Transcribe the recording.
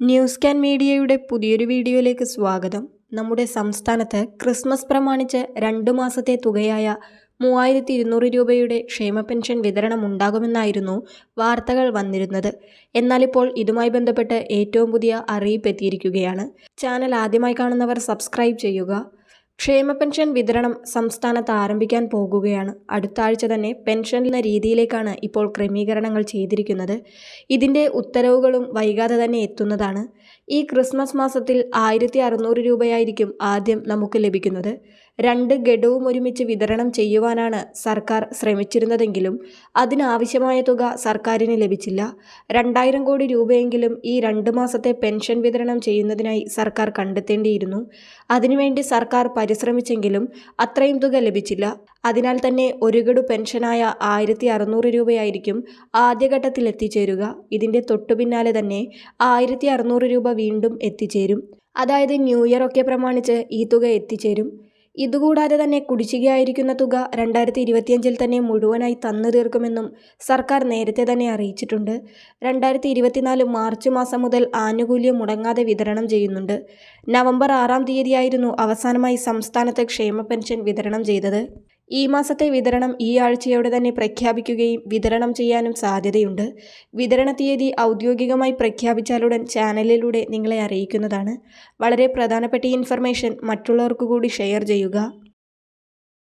News can മീഡിയയുടെ പുതിയൊരു വീഡിയോയിലേക്ക് സ്വാഗതം. നമ്മുടെ സംസ്ഥാനത്ത് ക്രിസ്മസ് പ്രമാണിച്ച് രണ്ടു മാസത്തെ തുകയായ മൂവായിരത്തി ഇരുന്നൂറ് രൂപയുടെ ക്ഷേമ പെൻഷൻ വിതരണം ഉണ്ടാകുമെന്നായിരുന്നു വാർത്തകൾ വന്നിരുന്നത്. എന്നാലിപ്പോൾ ഇതുമായി ബന്ധപ്പെട്ട് ഏറ്റവും പുതിയ അറിയിപ്പ് എത്തിയിരിക്കുകയാണ്. ചാനൽ ആദ്യമായി കാണുന്നവർ സബ്സ്ക്രൈബ് ചെയ്യുക. ക്ഷേമ പെൻഷൻ വിതരണം സംസ്ഥാനത്ത് ആരംഭിക്കാൻ പോകുകയാണ്. അടുത്ത ആഴ്ച തന്നെ പെൻഷൻ എന്ന രീതിയിലേക്കാണ് ഇപ്പോൾ ക്രമീകരണങ്ങൾ ചെയ്തിരിക്കുന്നത്. ഇതിന്റെ ഉത്തരവുകളും വൈകാതെ തന്നെ എത്തുന്നതാണ്. ഈ ക്രിസ്മസ് മാസത്തിൽ ആയിരത്തി അറുന്നൂറ് രൂപയായിരിക്കും ആദ്യം നമുക്ക് ലഭിക്കുന്നത്. രണ്ട് ഗഡുവും ഒരുമിച്ച് വിതരണം ചെയ്യുവാനാണ് സർക്കാർ ശ്രമിച്ചിരുന്നതെങ്കിലും അതിനാവശ്യമായ തുക സർക്കാരിന് ലഭിച്ചില്ല. രണ്ടായിരം കോടി രൂപയെങ്കിലും ഈ രണ്ട് മാസത്തെ പെൻഷൻ വിതരണം ചെയ്യുന്നതിനായി സർക്കാർ കണ്ടെത്തേണ്ടിയിരുന്നു. അതിനുവേണ്ടി സർക്കാർ പരിശ്രമിച്ചെങ്കിലും അത്രയും തുക ലഭിച്ചില്ല. അതിനാൽ തന്നെ ഒരു ഗഡു പെൻഷനായ ആയിരത്തി അറുന്നൂറ് രൂപയായിരിക്കും ആദ്യഘട്ടത്തിൽ എത്തിച്ചേരുക ഇതിന്റെ തൊട്ടു പിന്നാലെ തന്നെ ആയിരത്തി അറുന്നൂറ് രൂപ വീണ്ടും എത്തിച്ചേരും. അതായത് ന്യൂ ഇയർ ഒക്കെ പ്രമാണിച്ച് ഈ തുക എത്തിച്ചേരും. ഇതുകൂടാതെ തന്നെ കുടിശ്ശികയായിരിക്കുന്ന തുക രണ്ടായിരത്തി ഇരുപത്തിയഞ്ചിൽ തന്നെ മുഴുവനായി തന്നു തീർക്കുമെന്നും സർക്കാർ നേരത്തെ തന്നെ അറിയിച്ചിട്ടുണ്ട്. രണ്ടായിരത്തി ഇരുപത്തിനാല് മാർച്ച് മാസം മുതൽ ആനുകൂല്യം മുടങ്ങാതെ വിതരണം ചെയ്യുന്നുണ്ട്. നവംബർ ആറാം തീയതിയായിരുന്നു അവസാനമായി സംസ്ഥാനത്ത് ക്ഷേമ പെൻഷൻ വിതരണം ചെയ്തത്. ഈ മാസത്തെ വിതരണം ഈ ആഴ്ചയോടെ തന്നെ പ്രഖ്യാപിക്കുകയും വിതരണം ചെയ്യാനും സാധ്യതയുണ്ട്. വിതരണ തീയതി ഔദ്യോഗികമായി പ്രഖ്യാപിച്ചാലുടൻ ചാനലിലൂടെ നിങ്ങളെ അറിയിക്കുന്നതാണ്. വളരെ പ്രധാനപ്പെട്ട ഇൻഫർമേഷൻ മറ്റുള്ളവർക്ക് കൂടി ഷെയർ ചെയ്യുക.